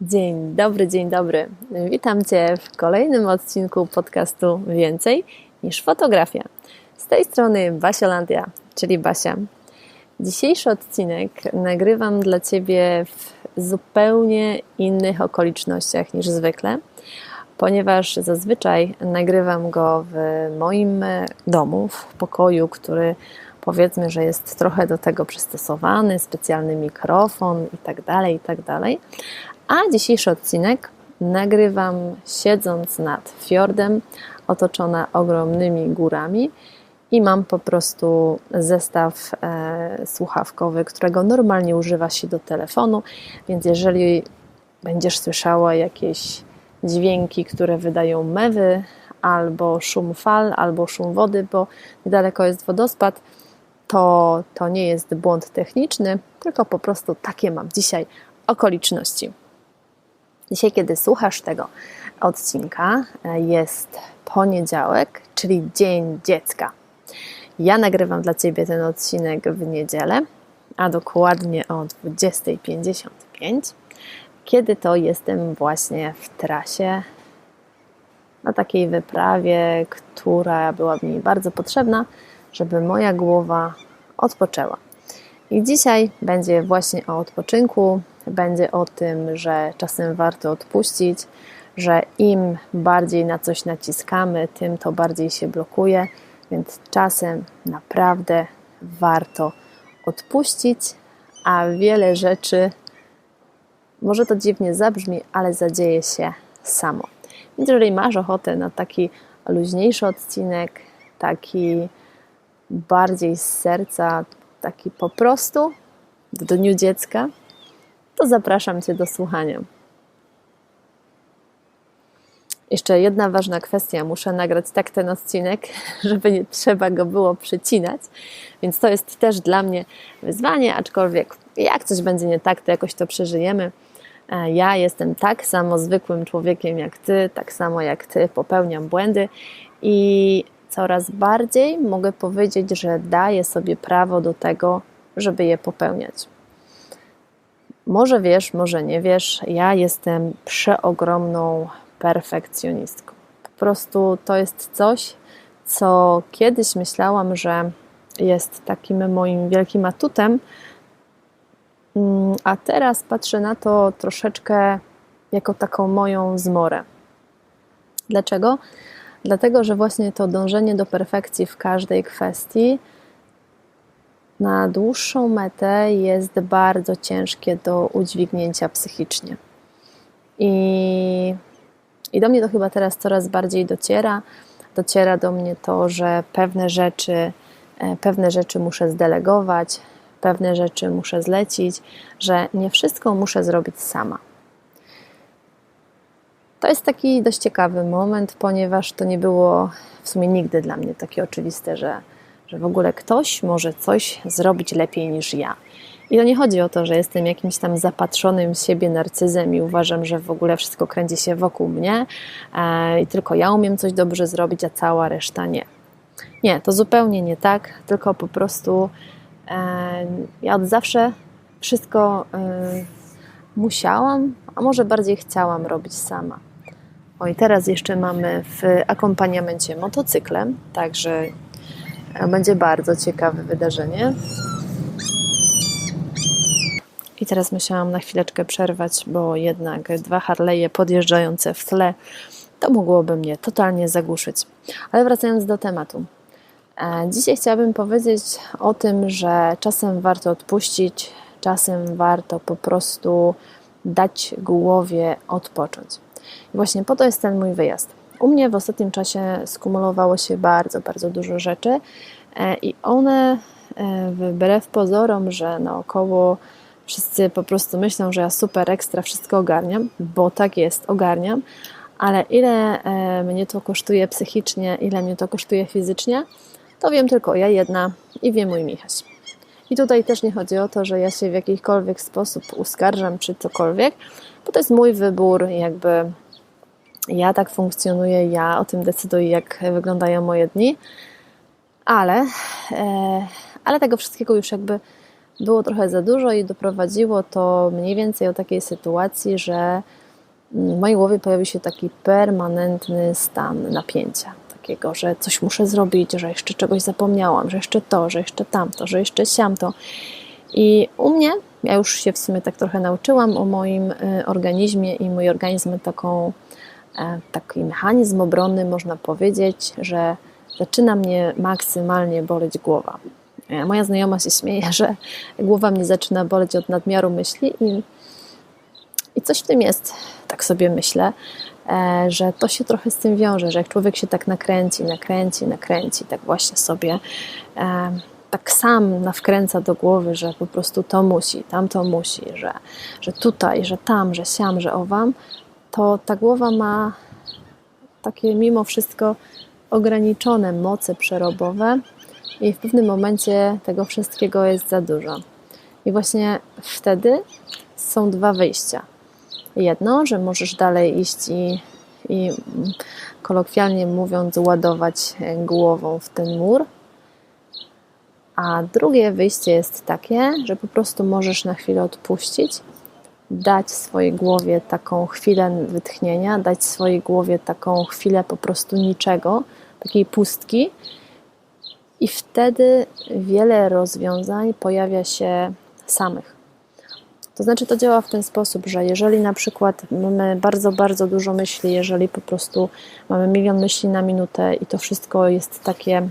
Dzień dobry, dzień dobry. Witam Cię w kolejnym odcinku podcastu Więcej niż fotografia. Z tej strony Basiolandia, czyli Basia. Dzisiejszy odcinek nagrywam dla Ciebie w zupełnie innych okolicznościach niż zwykle, ponieważ zazwyczaj nagrywam go w moim domu, w pokoju, który powiedzmy, że jest trochę do tego przystosowany, specjalny mikrofon itd., tak itd. Tak A dzisiejszy odcinek nagrywam siedząc nad fiordem, otoczona ogromnymi górami i mam po prostu zestaw e, słuchawkowy, którego normalnie używa się do telefonu, więc jeżeli będziesz słyszała jakieś dźwięki, które wydają mewy, albo szum fal, albo szum wody, bo niedaleko jest wodospad, to, to nie jest błąd techniczny, tylko po prostu takie mam dzisiaj okoliczności. Dzisiaj, kiedy słuchasz tego odcinka, jest poniedziałek, czyli Dzień Dziecka. Ja nagrywam dla Ciebie ten odcinek w niedzielę, a dokładnie o 20.55, kiedy to jestem właśnie w trasie na takiej wyprawie, która była mi bardzo potrzebna, żeby moja głowa odpoczęła. I dzisiaj będzie właśnie o odpoczynku, będzie o tym, że czasem warto odpuścić, że im bardziej na coś naciskamy, tym to bardziej się blokuje, więc czasem naprawdę warto odpuścić, a wiele rzeczy, może to dziwnie zabrzmi, ale zadzieje się samo. Więc jeżeli masz ochotę na taki luźniejszy odcinek, taki bardziej z serca, taki po prostu w dniu dziecka, to zapraszam Cię do słuchania. Jeszcze jedna ważna kwestia. Muszę nagrać tak ten odcinek, żeby nie trzeba go było przycinać, więc to jest też dla mnie wyzwanie, aczkolwiek jak coś będzie nie tak, to jakoś to przeżyjemy. E, ja jestem tak samo zwykłym człowiekiem jak Ty, tak samo jak Ty popełniam błędy i coraz bardziej mogę powiedzieć, że daję sobie prawo do tego, żeby je popełniać. Może wiesz, może nie wiesz, ja jestem przeogromną perfekcjonistką. Po prostu to jest coś, co kiedyś myślałam, że jest takim moim wielkim atutem, mm, a teraz patrzę na to troszeczkę jako taką moją zmorę. Dlaczego? Dlatego, że właśnie to dążenie do perfekcji w każdej kwestii na dłuższą metę jest bardzo ciężkie do udźwignięcia psychicznie. I, I do mnie to chyba teraz coraz bardziej dociera. Dociera do mnie to, że pewne rzeczy, e, pewne rzeczy muszę zdelegować, pewne rzeczy muszę zlecić, że nie wszystko muszę zrobić sama. To jest taki dość ciekawy moment, ponieważ to nie było w sumie nigdy dla mnie takie oczywiste, że, że w ogóle ktoś może coś zrobić lepiej niż ja. I to nie chodzi o to, że jestem jakimś tam zapatrzonym w siebie narcyzem i uważam, że w ogóle wszystko kręci się wokół mnie e, i tylko ja umiem coś dobrze zrobić, a cała reszta nie. Nie, to zupełnie nie tak, tylko po prostu e, ja od zawsze wszystko e, musiałam, a może bardziej chciałam robić sama. O i teraz jeszcze mamy w akompaniamencie motocyklem, także będzie bardzo ciekawe wydarzenie. I teraz musiałam na chwileczkę przerwać, bo jednak dwa Harley'e podjeżdżające w tle to mogłoby mnie totalnie zagłuszyć. Ale wracając do tematu. E, dzisiaj chciałabym powiedzieć o tym, że czasem warto odpuścić, czasem warto po prostu dać głowie odpocząć. I właśnie po to jest ten mój wyjazd. U mnie w ostatnim czasie skumulowało się bardzo, bardzo dużo rzeczy e, i one e, wbrew pozorom, że naokoło wszyscy po prostu myślą, że ja super ekstra wszystko ogarniam, bo tak jest, ogarniam, ale ile e, mnie to kosztuje psychicznie, ile mnie to kosztuje fizycznie, to wiem tylko ja jedna i wie mój Michaś. I tutaj też nie chodzi o to, że ja się w jakikolwiek sposób uskarżam czy cokolwiek, bo to jest mój wybór, jakby ja tak funkcjonuję, ja o tym decyduję, jak wyglądają moje dni, ale, e, ale tego wszystkiego już jakby było trochę za dużo i doprowadziło to mniej więcej do takiej sytuacji, że w mojej głowie pojawił się taki permanentny stan napięcia. Takiego, że coś muszę zrobić, że jeszcze czegoś zapomniałam, że jeszcze to, że jeszcze tamto, że jeszcze siamto. I u mnie, ja już się w sumie tak trochę nauczyłam o moim y, organizmie i mój organizm taką, taki mechanizm obronny, można powiedzieć, że zaczyna mnie maksymalnie boleć głowa. E, moja znajoma się śmieje, że głowa mnie zaczyna boleć od nadmiaru myśli i, i coś w tym jest, tak sobie myślę, e, że to się trochę z tym wiąże, że jak człowiek się tak nakręci, nakręci, nakręci, tak właśnie sobie tak sam nawkręca do głowy, że po prostu to musi, tam to musi, że, że tutaj, że tam, że siam, że owam, to ta głowa ma takie mimo wszystko ograniczone moce przerobowe i w pewnym momencie tego wszystkiego jest za dużo. I właśnie wtedy są dwa wyjścia. Jedno, że możesz dalej iść i, i kolokwialnie mówiąc, ładować głową w ten mur, a drugie wyjście jest takie, że po prostu możesz na chwilę odpuścić, dać swojej głowie taką chwilę wytchnienia, dać swojej głowie taką chwilę po prostu niczego, takiej pustki, i wtedy wiele rozwiązań pojawia się samych. To znaczy, to działa w ten sposób, że jeżeli na przykład mamy bardzo, bardzo dużo myśli, jeżeli po prostu mamy milion myśli na minutę i to wszystko jest takie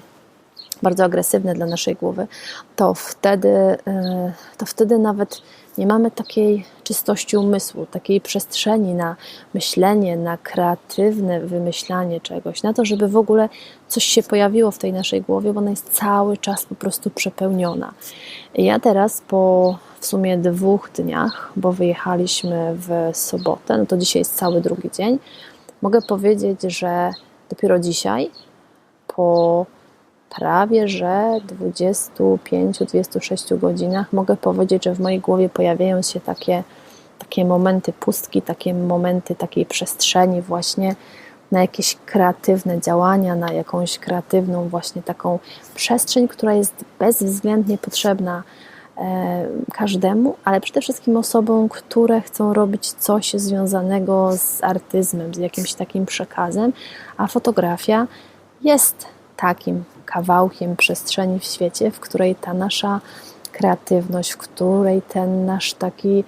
bardzo agresywne dla naszej głowy, to wtedy, e, to wtedy nawet nie mamy takiej czystości umysłu, takiej przestrzeni na myślenie, na kreatywne wymyślanie czegoś, na to, żeby w ogóle coś się pojawiło w tej naszej głowie, bo ona jest cały czas po prostu przepełniona. Ja teraz po w sumie dwóch dniach, bo wyjechaliśmy w sobotę, no to dzisiaj jest cały drugi dzień, mogę powiedzieć, że dopiero dzisiaj po prawie że 25-26 godzinach. Mogę powiedzieć, że w mojej głowie pojawiają się takie, takie momenty pustki, takie momenty takiej przestrzeni właśnie na jakieś kreatywne działania, na jakąś kreatywną właśnie taką przestrzeń, która jest bezwzględnie potrzebna e, każdemu, ale przede wszystkim osobom, które chcą robić coś związanego z artyzmem, z jakimś takim przekazem, a fotografia jest takim kawałkiem przestrzeni w świecie, w której ta nasza kreatywność, w której ten nasz taki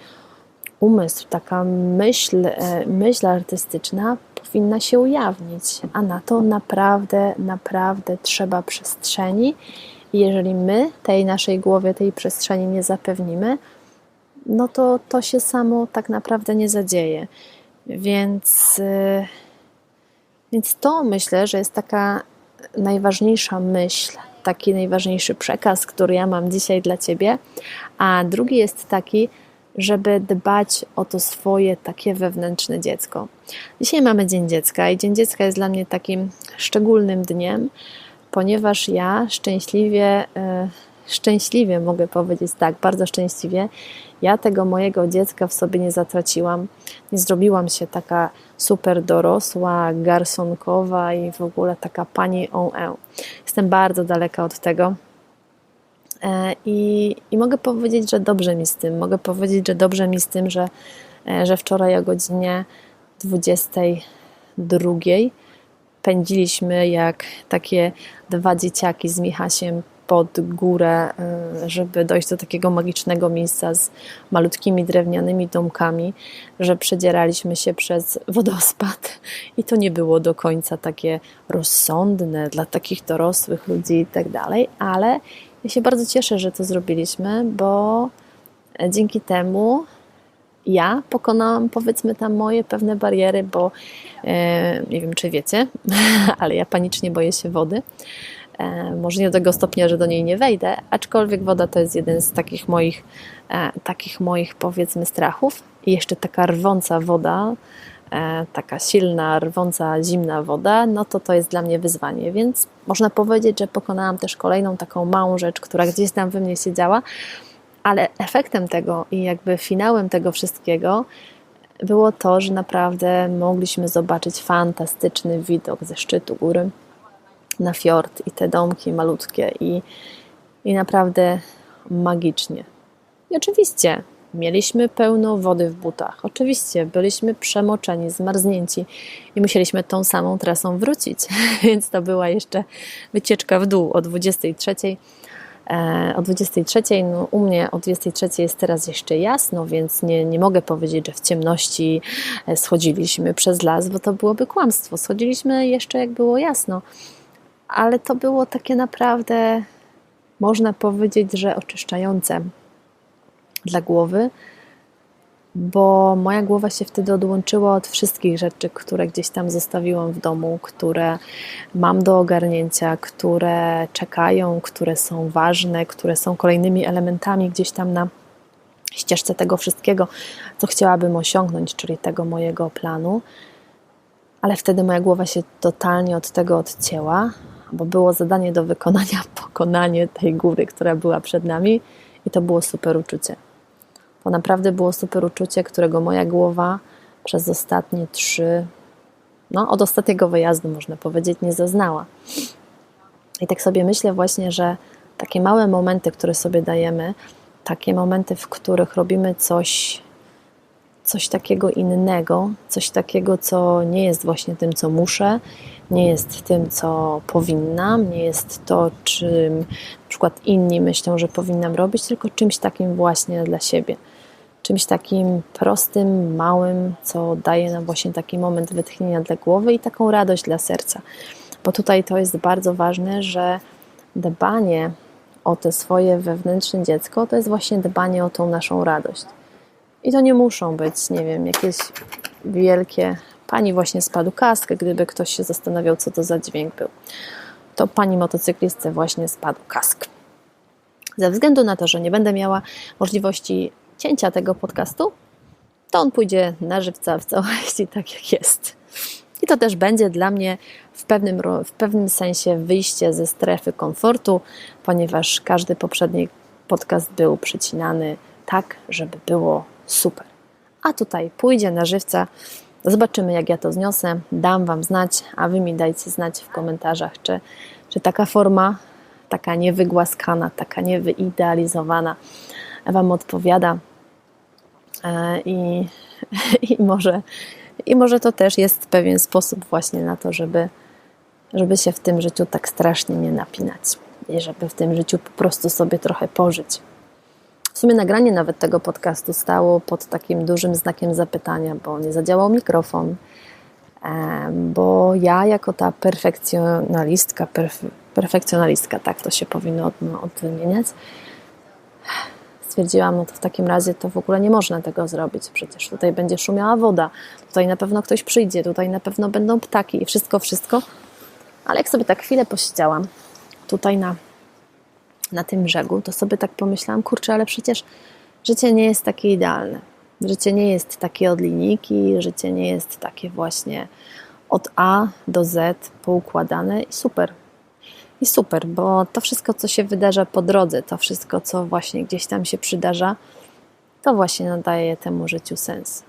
umysł, taka myśl, e, myśl artystyczna powinna się ujawnić, a na to naprawdę, naprawdę trzeba przestrzeni. I jeżeli my tej naszej głowie, tej przestrzeni nie zapewnimy, no to to się samo tak naprawdę nie zadzieje. Więc, e, więc to myślę, że jest taka najważniejsza myśl, taki najważniejszy przekaz, który ja mam dzisiaj dla Ciebie, a drugi jest taki, żeby dbać o to swoje takie wewnętrzne dziecko. Dzisiaj mamy Dzień Dziecka i Dzień Dziecka jest dla mnie takim szczególnym dniem, ponieważ ja szczęśliwie, e, szczęśliwie mogę powiedzieć tak, bardzo szczęśliwie, ja tego mojego dziecka w sobie nie zatraciłam. Nie zrobiłam się taka super dorosła, garsonkowa i w ogóle taka pani on e. Jestem bardzo daleka od tego. E, I, I mogę powiedzieć, że dobrze mi z tym. Mogę powiedzieć, że dobrze mi z tym, że, e, że wczoraj o godzinie 22 pędziliśmy jak takie dwa dzieciaki z Michasiem pod górę, y, żeby dojść do takiego magicznego miejsca z malutkimi drewnianymi domkami, że przedzieraliśmy się przez wodospad i to nie było do końca takie rozsądne dla takich dorosłych ludzi i tak dalej, ale ja się bardzo cieszę, że to zrobiliśmy, bo dzięki temu ja pokonałam, powiedzmy, tam moje pewne bariery, bo e, nie wiem, czy wiecie, ale ja panicznie boję się wody. E, może nie do tego stopnia, że do niej nie wejdę, aczkolwiek woda to jest jeden z takich moich, e, takich moich powiedzmy strachów. I jeszcze taka rwąca woda, e, taka silna, rwąca, zimna woda, no to to jest dla mnie wyzwanie. Więc można powiedzieć, że pokonałam też kolejną taką małą rzecz, która gdzieś tam we mnie siedziała, ale efektem tego i jakby finałem tego wszystkiego było to, że naprawdę mogliśmy zobaczyć fantastyczny widok ze szczytu góry na fiord i te domki malutkie i, i naprawdę magicznie. I oczywiście mieliśmy pełno wody w butach. Oczywiście byliśmy przemoczeni, zmarznięci i musieliśmy tą samą trasą wrócić. Więc to była jeszcze wycieczka w dół o 23. E, o 23, no u mnie o 23 jest teraz jeszcze jasno, więc nie, nie mogę powiedzieć, że w ciemności e, schodziliśmy przez las, bo to byłoby kłamstwo. Schodziliśmy jeszcze jak było jasno, ale to było takie naprawdę, można powiedzieć, że oczyszczające dla głowy, bo moja głowa się wtedy odłączyła od wszystkich rzeczy, które gdzieś tam zostawiłam w domu, które mam do ogarnięcia, które czekają, które są ważne, które są kolejnymi elementami gdzieś tam na ścieżce tego wszystkiego, co chciałabym osiągnąć, czyli tego mojego planu. Ale wtedy moja głowa się totalnie od tego odcięła, bo było zadanie do wykonania, pokonanie tej góry, która była przed nami, i to było super uczucie. To naprawdę było super uczucie, którego moja głowa przez ostatnie trzy, no od ostatniego wyjazdu można powiedzieć, nie zaznała. I tak sobie myślę właśnie, że takie małe momenty, które sobie dajemy, takie momenty, w których robimy coś, coś takiego innego, coś takiego, co nie jest właśnie tym, co muszę, nie jest tym, co powinnam, nie jest to, czym na przykład inni myślą, że powinnam robić, tylko czymś takim właśnie dla siebie czymś takim prostym, małym, co daje nam właśnie taki moment wytchnienia dla głowy i taką radość dla serca. Bo tutaj to jest bardzo ważne, że dbanie o to swoje wewnętrzne dziecko to jest właśnie dbanie o tą naszą radość. I to nie muszą być, nie wiem, jakieś wielkie. Pani właśnie spadł kask, gdyby ktoś się zastanawiał, co to za dźwięk był. To pani motocyklistce właśnie spadł kask. Ze względu na to, że nie będę miała możliwości cięcia tego podcastu, to on pójdzie na żywca w całości tak jak jest. I to też będzie dla mnie w pewnym, w pewnym sensie wyjście ze strefy komfortu, ponieważ każdy poprzedni podcast był przecinany tak, żeby było super. A tutaj pójdzie na żywca. Zobaczymy, jak ja to zniosę. Dam Wam znać, a Wy mi dajcie znać w komentarzach, czy, czy taka forma, taka niewygłaskana, taka niewyidealizowana Wam odpowiada. E, I, i, może, I może to też jest pewien sposób właśnie na to, żeby, żeby się w tym życiu tak strasznie nie napinać i żeby w tym życiu po prostu sobie trochę pożyć. Sumie nagranie nawet tego podcastu stało pod takim dużym znakiem zapytania, bo nie zadziałał mikrofon, bo ja jako ta perfekcjonalistka, perf perfekcjonalistka, tak to się powinno odmieniać, stwierdziłam, no to w takim razie to w ogóle nie można tego zrobić. Przecież tutaj będzie szumiała woda, tutaj na pewno ktoś przyjdzie, tutaj na pewno będą ptaki i wszystko, wszystko. Ale jak sobie tak chwilę posiedziałam tutaj na, na tym brzegu, to sobie tak pomyślałam, kurczę, ale przecież życie nie jest takie idealne. Życie nie jest takie od linijki, życie nie jest takie właśnie od A do Z poukładane i super. I super, bo to wszystko, co się wydarza po drodze, to wszystko, co właśnie gdzieś tam się przydarza, to właśnie nadaje temu życiu sens.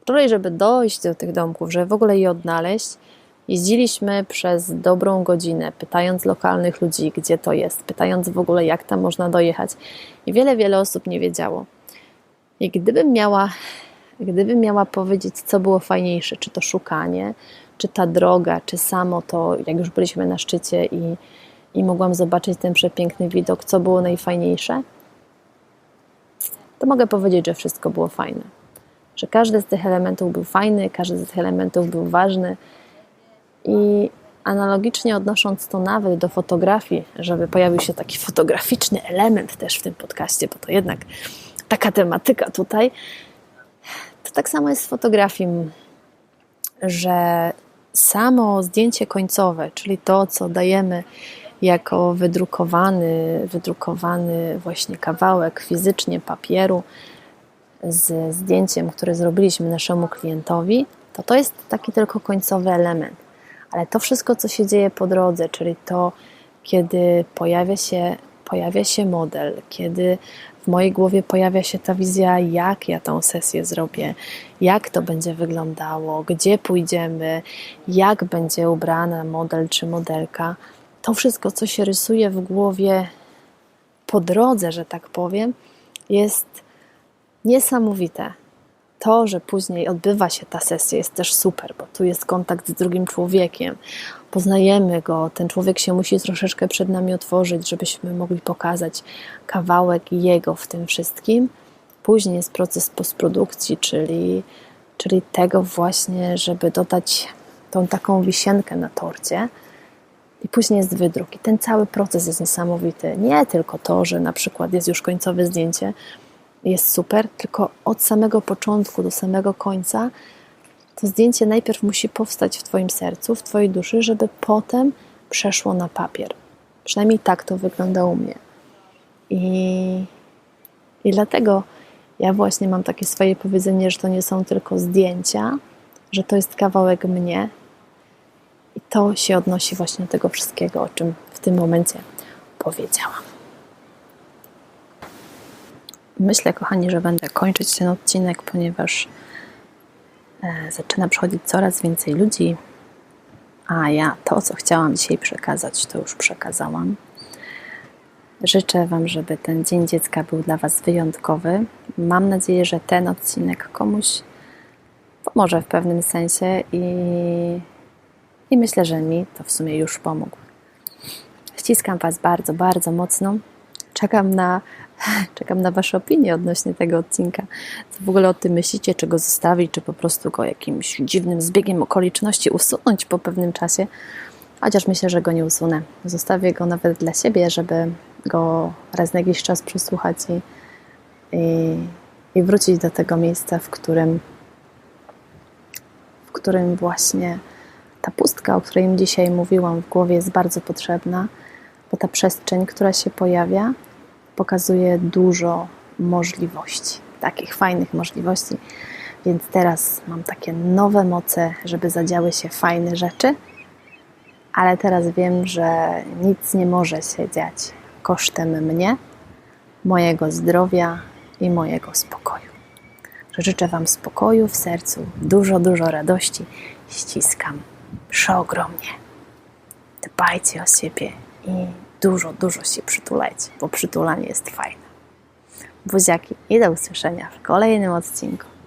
Wczoraj, żeby dojść do tych domków, żeby w ogóle je odnaleźć, jeździliśmy przez dobrą godzinę, pytając lokalnych ludzi, gdzie to jest, pytając w ogóle, jak tam można dojechać. I wiele, wiele osób nie wiedziało. I gdybym miała, gdybym miała powiedzieć, co było fajniejsze, czy to szukanie, czy ta droga, czy samo to, jak już byliśmy na szczycie i, i mogłam zobaczyć ten przepiękny widok, co było najfajniejsze, to mogę powiedzieć, że wszystko było fajne. Że każdy z tych elementów był fajny, każdy z tych elementów był ważny. I analogicznie odnosząc to nawet do fotografii, żeby pojawił się taki fotograficzny element też w tym podcaście, bo to jednak taka tematyka tutaj, to tak samo jest z fotografii, że samo zdjęcie końcowe, czyli to, co dajemy jako wydrukowany, wydrukowany właśnie kawałek fizycznie papieru z zdjęciem, które zrobiliśmy naszemu klientowi, to to jest taki tylko końcowy element. Ale to wszystko, co się dzieje po drodze, czyli to, kiedy pojawia się, pojawia się model, kiedy w mojej głowie pojawia się ta wizja, jak ja tą sesję zrobię, jak to będzie wyglądało, gdzie pójdziemy, jak będzie ubrana model czy modelka. To wszystko, co się rysuje w głowie po drodze, że tak powiem, jest niesamowite. To, że później odbywa się ta sesja, jest też super, bo tu jest kontakt z drugim człowiekiem, poznajemy go, ten człowiek się musi troszeczkę przed nami otworzyć, żebyśmy mogli pokazać kawałek jego w tym wszystkim. Później jest proces postprodukcji, czyli, czyli tego właśnie, żeby dodać tą taką wisienkę na torcie. I później jest wydruk. I ten cały proces jest niesamowity. Nie tylko to, że na przykład jest już końcowe zdjęcie, jest super, tylko od samego początku do samego końca to zdjęcie najpierw musi powstać w Twoim sercu, w Twojej duszy, żeby potem przeszło na papier. Przynajmniej tak to wygląda u mnie. I, i dlatego ja właśnie mam takie swoje powiedzenie, że to nie są tylko zdjęcia, że to jest kawałek mnie. I to się odnosi właśnie do tego wszystkiego, o czym w tym momencie powiedziałam. Myślę, kochani, że będę kończyć ten odcinek, ponieważ e, zaczyna przychodzić coraz więcej ludzi, a ja to, co chciałam dzisiaj przekazać, to już przekazałam. Życzę Wam, żeby ten Dzień Dziecka był dla Was wyjątkowy. Mam nadzieję, że ten odcinek komuś pomoże w pewnym sensie i, i myślę, że mi to w sumie już pomógł. Ściskam Was bardzo, bardzo mocno. Czekam na, czekam na Wasze opinie odnośnie tego odcinka. Co w ogóle o tym myślicie? Czy go zostawić, czy po prostu go jakimś dziwnym zbiegiem okoliczności usunąć po pewnym czasie? Chociaż myślę, że go nie usunę. Zostawię go nawet dla siebie, żeby go raz na jakiś czas przesłuchać i, i, i wrócić do tego miejsca, w którym, w którym właśnie ta pustka, o której dzisiaj mówiłam w głowie, jest bardzo potrzebna, bo ta przestrzeń, która się pojawia, pokazuje dużo możliwości, takich fajnych możliwości. Więc teraz mam takie nowe moce, żeby zadziały się fajne rzeczy, ale teraz wiem, że nic nie może się dziać kosztem mnie, mojego zdrowia i mojego spokoju. Życzę Wam spokoju w sercu, dużo, dużo radości. Ściskam przeogromnie. Dbajcie o siebie i dużo, dużo się przytulajcie, bo przytulanie jest fajne. Buziaki i do usłyszenia w kolejnym odcinku.